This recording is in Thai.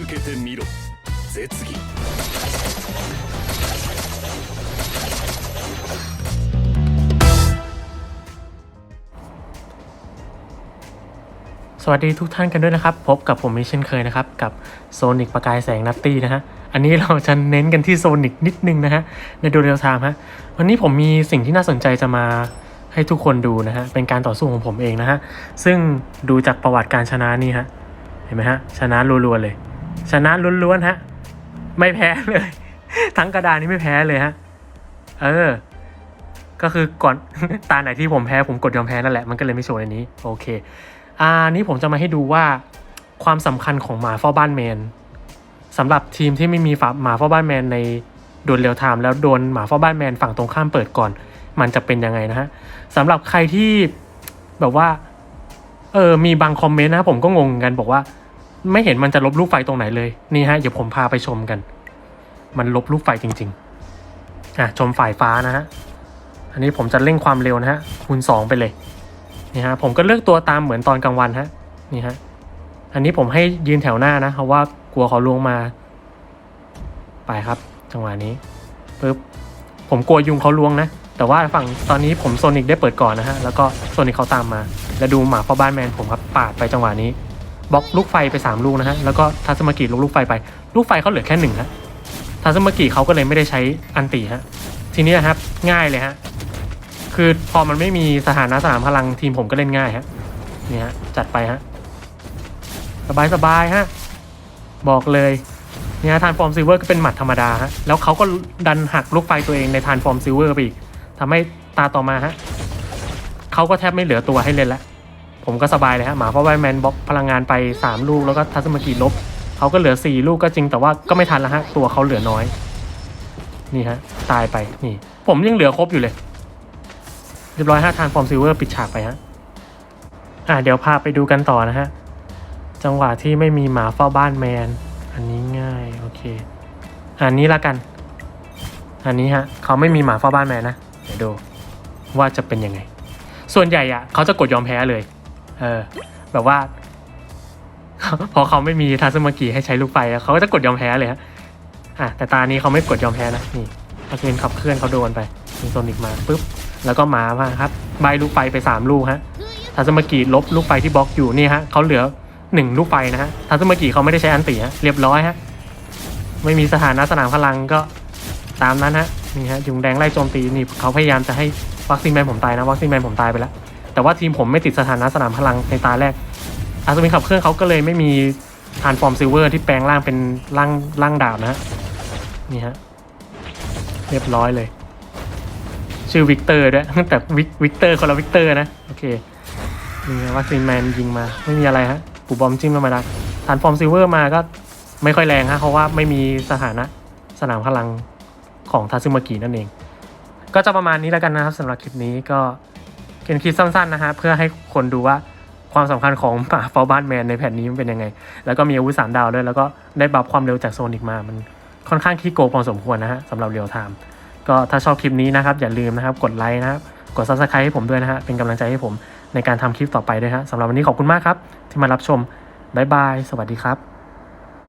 受けてみろ絶技 สวัสดีทุกท่านกันด้วยนะครับ พบกับผมอีกเช่นเคยนะครับ กับโซนิกประกายแสงนัตตี้นะฮะ อันนี้เราจะเน้นกันที่โซนิกนิดนึงนะฮะ ในดูเรียลไทม์ฮะ วันนี้ผมมีสิ่งที่น่าสนใจจะมาให้ทุกคนดูนะฮะ เป็นการต่อสู้ของผมเองนะฮะ ซึ่งดูจากประวัติการชนะนี่ฮะ เห็นไหมฮะ ชนะรัวๆเลย ชนะล้วนๆฮะ ไม่แพ้เลย ทั้งกระดานนี้ไม่แพ้เลยฮะ เออ ก็คือก่อนตาไหนที่ผมแพ้ผมกดยอมแพ้นั่นแหละมันก็เลยไม่โชว์ในนี้ โอเค อ่านี้ผมจะมาให้ดูว่าความสำคัญของหมาเฝ้าบ้านแมนสำหรับทีมที่ไม่มีฝาหมาเฝ้าบ้านแมนในโดนเรียวไทม์แล้วโดนหมาเฝ้าบ้านแมนฝั่งตรงข้ามเปิดก่อน มันจะเป็นยังไงนะฮะสำหรับใครที่แบบว่าเออมีบางคอมเมนต์นะผมก็งงกันบอกว่า ไม่เห็นมันจะลบลูกไฟตรงไหนเลย นี่ฮะ เดี๋ยวผมพาไปชมกัน มันลบลูกไฟจริง ๆ อะ ชมฝ่ายฟ้านะฮะ อันนี้ผมจะเร่งความเร็วนะฮะ คูณสองไปเลย นี่ฮะ ผมก็เลือกตัวตามเหมือนตอนกลางวันฮะ นี่ฮะ อันนี้ผมให้ยืนแถวหน้านะ เพราะว่ากลัวเขาลวงมา ไปครับ จังหวะนี้ปึ๊บ ผมกลัวยุงเขาลวงนะ แต่ว่าฝั่งตอนนี้ผมโซนิกได้เปิดก่อนนะฮะ แล้วก็โซนิกเขาตามมา แล้วดูหมาพ่อบ้านแมนผมครับปาดไปจังหวะนี้ บล็อกลูกไฟไปสามลูกนะฮะ แล้วก็ทัศมากิลูกลูกไฟไป ลูกไฟเขาเหลือแค่หนึ่งฮะทัศมากิเขาก็เลยไม่ได้ใช้อันตีฮะ ทีนี้นะครับง่ายเลยฮะ คือพอมันไม่มีสถานะสนามพลังทีมผมก็เล่นง่ายฮะ นี่ฮะจัดไปฮะ สบายสบายฮะ บอกเลยเนี่ยทานฟอร์มซิลเวอร์ก็เป็นหมัดธรรมดาฮะ แล้วเขาก็ดันหักลูกไฟตัวเองในทานฟอร์มซิลเวอร์ไปอีกทำให้ตาต่อมาฮะเขาก็แทบไม่เหลือตัวให้เล่นแล้ว ผมก็สบายเลยฮะหมาเพราะว่าแมนบล็อกพลังงานไป 3 ลูกแล้วก็ทัศมากีลบเขาก็เหลือ 4 ลูกก็จริงแต่ว่าก็ไม่ทันแล้วฮะตัวเขาเหลือน้อย นี่ฮะ ตายไปนี่ ผมยังเหลือครบอยู่เลย เรียบร้อยฮะทานฟอร์มซิลเวอร์ปิดฉากไปฮะอะเดี๋ยวพาไปดูกันต่อนะฮะ จังหวะที่ไม่มีหมาเฝ้าบ้านแมน อันนี้ง่ายโอเค อันนี้ละกัน อันนี้ฮะเขาไม่มีหมาเฝ้าบ้านแมนนะเดี๋ยวดูว่าจะเป็นยังไง ส่วนใหญ่อะเขาจะกดยอมแพ้เลย เออ แบบว่า พอเขาไม่มีทัศมากีให้ใช้ลูกไฟเขาก็จะกดยอมแพ้เลยฮะอะแต่ตานี้เขาไม่กดยอมแพ้นะนี่อาเซนขับเคลื่อนเขาโดนไปมีโซนิกมาปุ๊บแล้วก็หมามาครับใบลูกไฟไปสามลูกฮะทัศมากีลบลูกไฟที่บล็อกอยู่นี่ฮะเขาเหลือหนึ่งลูกไฟนะฮะทัศมากีเขาไม่ได้ใช้อันติฮะเรียบร้อยฮะไม่มีสถานะสนามพลังก็ตามนั้นฮะนี่ฮะยุงแดงไล่โจมตีนี่เขาพยายามจะให้วัคซีนแมนผมตายนะวัคซีนแมนผมตายไปแล้ว แต่ว่าทีมผมไม่ติดสถานะสนามพลังในตาแรกอาสมินขับเครื่องเขาก็เลยไม่มีทานฟอร์มซิลเวอร์ที่แปลงร่างเป็นร่างร่างดาบนะฮะนี่ฮะเรียบร้อยเลย ชื่อวิกเตอร์ด้วยแต่วิกวิกเตอร์คนละวิกเตอร์นะโอเคนี่วัคซีนแมนยิงมาไม่มีอะไรฮะปูบอมจิ้มธรรมดาฐานฟอร์มซิลเวอร์มาก็ไม่ค่อยแรงฮะเพราะว่าไม่มีสถานะสนามพลังของทาซึมากินั่นเอง ก็จะประมาณนี้แล้วกันนะครับสำหรับคลิปนี้ก็ เป็นคลิปสั้นๆนะฮะเพื่อให้คนดูว่าความสำคัญของหมาฟอบ้านแมนในแผ่นนี้มันเป็นยังไง แล้วก็มีอาวุธสามดาวด้วย แล้วก็ได้บัฟความเร็วจากโซนิกมา มันค่อนข้างขี้โกงพอสมควรนะฮะสำหรับเรียลไทม์ก็ถ้าชอบคลิปนี้นะครับ อย่าลืมนะครับ กดไลค์นะครับ กด subscribe ให้ผมด้วยนะฮะ เป็นกำลังใจให้ผมในการทำคลิปต่อไปด้วยฮะสำหรับวันนี้ขอบคุณมากครับ ที่มารับชมบ๊ายบาย สวัสดีครับ